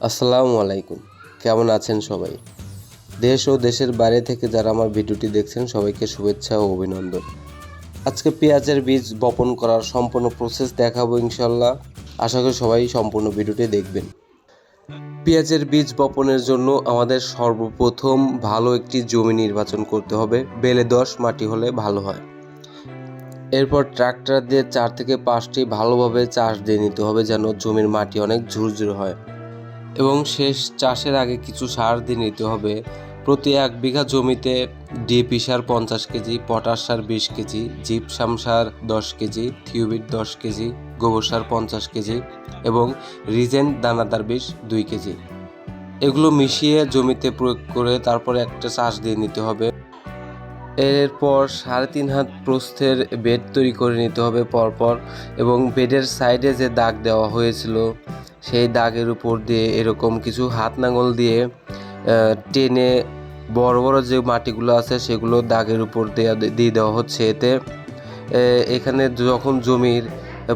আসসালামু আলাইকুম। কেমন আছেন সবাই? দেশ ও দেশের বাইরে থেকে যারা আমার ভিডিওটি দেখছেন, সবাইকে শুভেচ্ছা ও অভিনন্দন। আজকে পেঁয়াজের বীজ বপন করার সম্পূর্ণ প্রসেস দেখাবো ইনশাল্লাহ আশা করি সবাই সম্পূর্ণ ভিডিওটি দেখবেন। পেঁয়াজের বীজ বপনের জন্য আমাদের সর্বপ্রথম ভালো একটি জমি নির্বাচন করতে হবে। বেলে দশ, মাটি হলে ভালো হয়। এরপর ট্রাক্টর দিয়ে চার থেকে পাঁচটি ভালোভাবে চাষ দিয়ে নিতে হবে যেন জমির মাটি অনেক ঝুরঝুর হয়। এবং শেষ চাষের আগে কিছু সার দিয়ে নিতে হবে। প্রতি এক বিঘা জমিতে ডিএপি সার পঞ্চাশ কেজি, পটাশ সার বিশ কেজি, জিপসাম সার দশ কেজি থিউবিট দশ কেজি, গোবর সার পঞ্চাশ কেজি এবং রিজেন্ট দানাদার বিষ দুই কেজি। এগুলো মিশিয়ে জমিতে প্রয়োগ করে তারপরে একটা চাষ দিয়ে নিতে হবে। এরপর সাড়ে তিন হাত প্রস্থের বেড তৈরি করে নিতে হবে পরপর এবং বেডের সাইডে যে দাগ দেওয়া হয়েছিল সেই দাগের উপর দিয়ে এরকম কিছু হাত নাঙল দিয়ে টেনে বড় বড় যে মাটিগুলো আছে সেগুলো দাগের উপর দেয়া দিয়ে দেওয়া হচ্ছে এতে। এখানে যখন জমির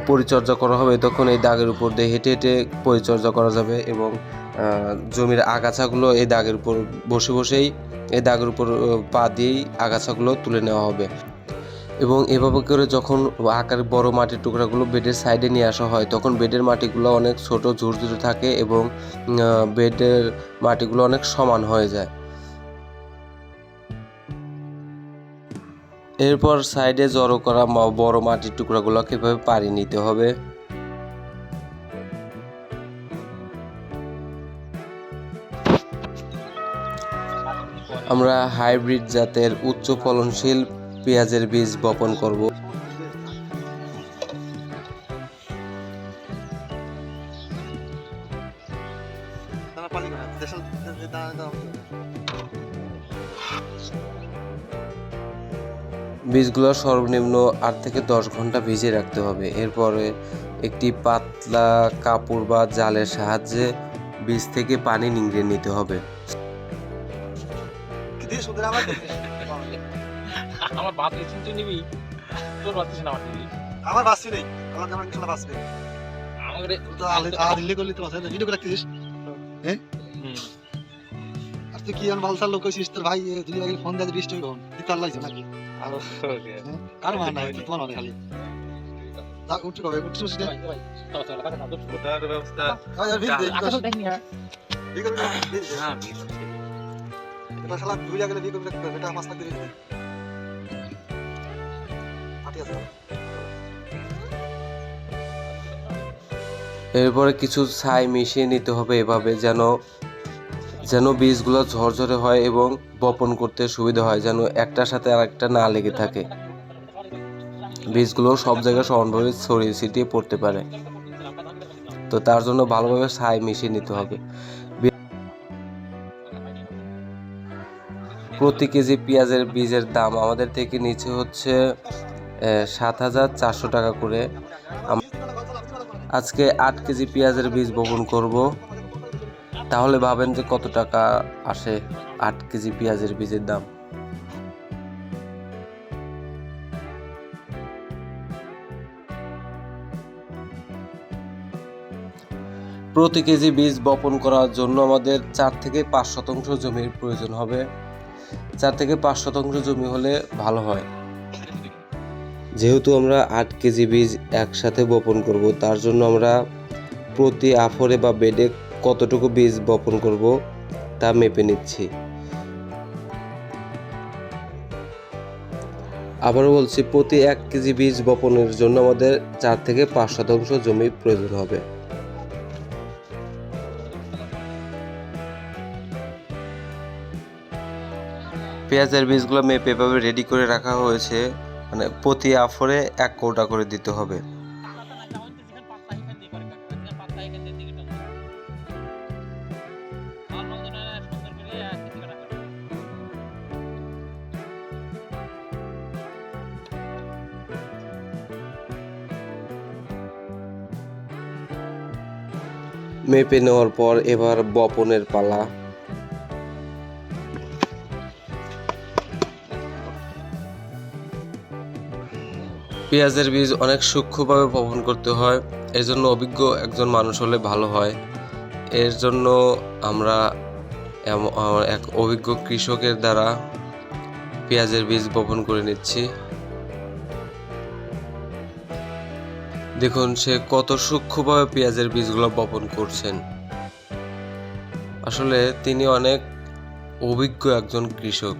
পরিচর্যা করা হবে তখন এই দাগের উপর দিয়ে হেঁটে হেঁটে পরিচর্যা করা যাবে এবং জমির আগাছাগুলো এই দাগের উপর বসে বসেই, এই দাগের উপর পা দিয়েই আগাছাগুলো তুলে নেওয়া হবে। এবং এভাবে করে যখন আকার বড় মাটির টুকরাগুলো বেডের সাইডে নিয়ে আসা হয়, তখন বেডের মাটিগুলো অনেক ছোট, ঝুরঝুরে থাকে এবং বেডের মাটিগুলো অনেক সমান হয়ে যায়। এরপর সাইডে জড়ো করা বড় মাটির টুকরাগুলো কীভাবে পাড়ি নিতে হবে। আমরা হাইব্রিড জাতের উচ্চ ফলনশীল পেঁয়াজের বীজ বপন করব। বীজগুলো সর্বনিম্ন আট থেকে দশ ঘণ্টা ভিজিয়ে রাখতে হবে। এরপরে একটি পাতলা কাপড় বা জালের সাহায্যে বীজ থেকে পানি নিংড়ে নিতে হবে। দিয়ে সুন্দর আমার আমার ভাত রেসিন তুই নিবি? তোর ভাত না আমার নিবি আমার বাসি নেই। আমার আমার ইনশাআল্লাহ বাসবে আমাকে তো আলে আ দিল্লি করলি তো বাসে ভিডিও করে রাখতিস আর তুই কি আন ভালসার লোক কইছিস তোর ভাই দিল্লি ভাই ফোন দিয়ে বৃষ্টি হইব। দিতে আল্লাহ লাগছে নাকি? কার মান নাই তোমার মানে খালি। উঠে কবে? উঠে শুছিস ওটার ব্যবস্থা। ভাই আর শালা দুই এটা আছে। এরপরে কিছু ছাই মিশিয়ে নিতে হবে এভাবে যেন যেন বীজগুলো ঝরঝরে হয় এবং বপন করতে সুবিধা হয়, যেন একটার সাথে আরেকটা না লেগে থাকে। বীজগুলো সব জায়গায় সমানভাবে ছড়িয়ে ছিটিয়ে পড়তে পারে। তো তার জন্য ভালোভাবে ছাই মিশিয়ে নিতে হবে। প্রতি কেজি পেঁয়াজের বীজের দাম আমাদের থেকে নিচে হচ্ছে সাত হাজার চারশো টাকা করে। আজকে আট কেজি পেঁয়াজের বীজ বপন করব। তাহলে ভাবেন যে কত টাকা আসে আট কেজি পেঁয়াজের বীজের দাম। প্রতি কেজি বীজ বপন করার জন্য আমাদের চার থেকে পাঁচ শতাংশ জমির প্রয়োজন হবে। চার থেকে পাঁচ শতাংশ জমি হলে ভালো হয়। যেহেতু আমরা আট কেজি বীজ একসাথে বপন করব, তার জন্য আমরা প্রতি আফরে বা বেডে কতটুকু বীজ বপন করব তা মেপে নিচ্ছি। আবারও বলছি, প্রতি এক কেজি বীজ বপনের জন্য আমাদের চার থেকে পাঁচ শতাংশ জমি প্রয়োজন হবে। পেঁয়াজের বীজগুলো মেপে এভাবে রেডি করে রাখা হয়েছে। মানে প্রতি আফরে এক কৌটা করে দিতে হবে। মেপে নেওয়ার পর এবার বপনের পালা। পেঁয়াজের বীজ অনেক সূক্ষ্মভাবে বপন করতে হয়। এজন্য অভিজ্ঞ একজন মানুষ হলে ভালো হয়। এর জন্য আমরা এক অভিজ্ঞ কৃষকের দ্বারা পেঁয়াজের বীজ বপন করে নিচ্ছি। দেখুন, সে কত সূক্ষ্মভাবে পেঁয়াজের বীজগুলো বপন করছেন। আসলে তিনি অনেক অভিজ্ঞ একজন কৃষক।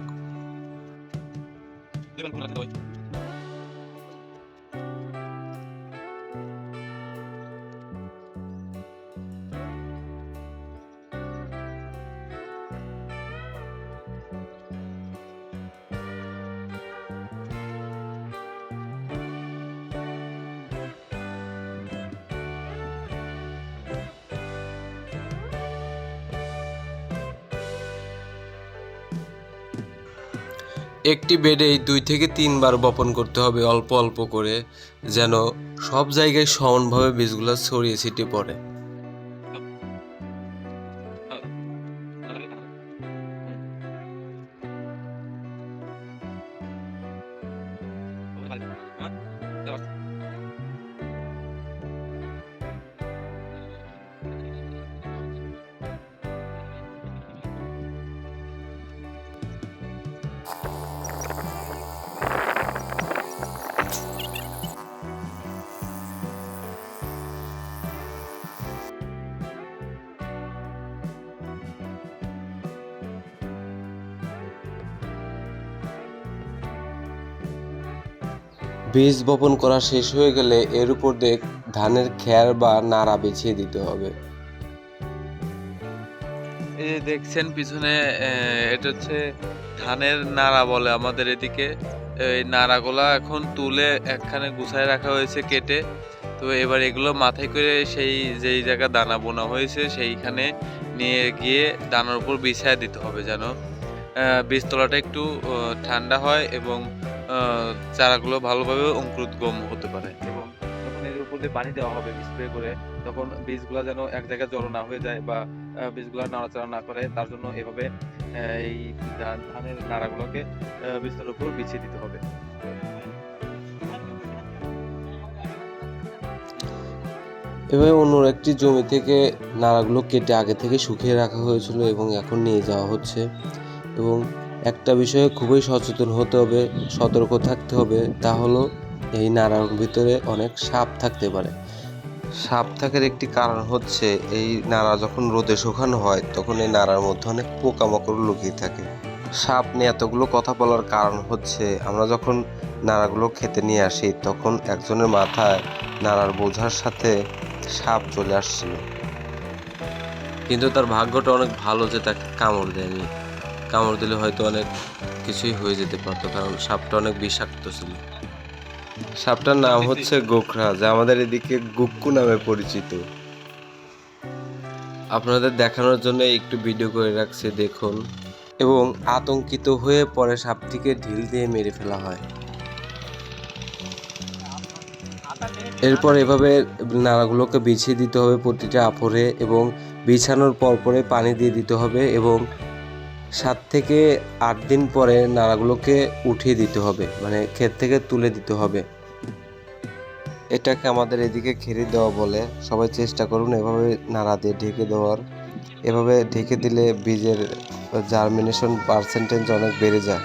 একটি বেডেই দুই থেকে তিনবার বপন করতে হবে অল্প অল্প করে, যেন সব জায়গায় সমানভাবে বীজগুলো ছড়িয়ে ছিটিয়ে পড়ে। বীজ বপন করা শেষ হয়ে গেলে এর উপর দিয়ে ধানের খ্যার বা নাড়া বিছিয়ে দিতে হবে। এই দেখছেন পিছনে এটা হচ্ছে ধানের নাড়া বলে আমাদের এদিকে। এই নাড়াগুলা এখন তুলে একখানে গুছায় রাখা হয়েছে কেটে। তো এবার এগুলো মাথায় করে সেই যেই জায়গা দানা বোনা হয়েছে, সেইখানে নিয়ে গিয়ে দানার উপর বিছায় দিতে হবে যেন। বীজতলাটা একটু ঠান্ডা হয় এবং চারাগুলো ভালোভাবে অঙ্কুরোদ্গম হতে পারে। এবং যখন এর উপর দিয়ে পানি দেওয়া হবে স্প্রে করে তখন বীজগুলো যেন এক জায়গায় জড়ো না হয়ে যায় বা বীজগুলো নাড়াচাড়া না করে তার জন্য এভাবে এই ধানের নাড়াগুলোকে আহ, বীজটার উপর বিছিয়ে দিতে হবে। এভাবে অন্য একটি জমি থেকে নাড়াগুলো কেটে আগে থেকে শুকিয়ে রাখা হয়েছিল এবং এখন নিয়ে যাওয়া হচ্ছে। এবং একটা বিষয়ে খুবই সচেতন হতে হবে সতর্ক থাকতে হবে তা হলো এই নাড়ার ভিতরে অনেক সাপ থাকতে পারে। সাপ থাকার একটি কারণ হচ্ছে এই নাড়া যখন রোদে শুকানো হয় তখন এই নাড়ার মধ্যে অনেক পোকামাকড় লুকিয়ে থাকে। সাপ নিয়ে এতগুলো কথা বলার কারণ হচ্ছে আমরা যখন নাড়াগুলো খেতে নিয়ে আসি তখন একজনের মাথায় নাড়ার বোঝার সাথে সাপ চলে আসছিল। কিন্তু তার ভাগ্যটা অনেক ভালো যে তাকে কামড় দেয়নি। কামড় দিলে হয়তো অনেক কিছুই হয়ে যেতে পারতো, কারণ সাপটা অনেক বিষাক্ত ছিল। সাপটার নাম হচ্ছে গোখরা, যা আমাদের এদিকে গুক্কু নামে পরিচিত। আপনাদের দেখানোর জন্য একটু ভিডিও করে রাখছি, দেখুন। এবং আতঙ্কিত হয়ে পরে সাপটিকে ঢিল দিয়ে মেরে ফেলা হয়। এরপর এভাবে নাড়াগুলোকে বিছিয়ে দিতে হবে প্রতিটা আপরে এবং বিছানোর পর পরে পানি দিয়ে দিতে হবে এবং সাত থেকে আট দিন পরে নাড়াগুলোকে উঠিয়ে দিতে হবে মানে ক্ষেত থেকে তুলে দিতে হবে। এটাকে আমাদের এদিকে খেরি দেওয়া বলে সবাই চেষ্টা করুন এভাবে নাড়া দিয়ে ঢেকে দেওয়ার। এভাবে ঢেকে দিলে বীজের জার্মিনেশন পার্সেন্টেজ অনেক বেড়ে যায়।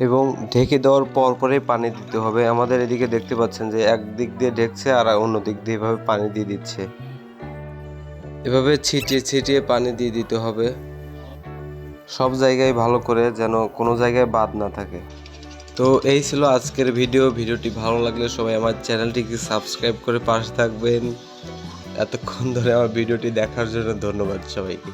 এবং ঢেকে দেওয়ার পর পরে পানি দিতে হবে। আমাদের এদিকে দেখতে পাচ্ছেন যে এক দিক দিয়ে ঢেকছে আর অন্য দিক দিয়ে এভাবে পানি দিয়ে দিচ্ছে। এভাবে ছিটিয়ে ছিটিয়ে পানি দিয়ে দিতে হবে। সব জায়গায় ভালো করে যেন কোনো জায়গায় বাদ না থাকে। তো এই ছিল আজকের ভিডিও। ভিডিওটি ভালো লাগলে সবাই আমার চ্যানেলটিকে সাবস্ক্রাইব করে পাশে থাকবেন। এতক্ষণ ধরে আমার ভিডিওটি দেখার জন্য ধন্যবাদ সবাইকে।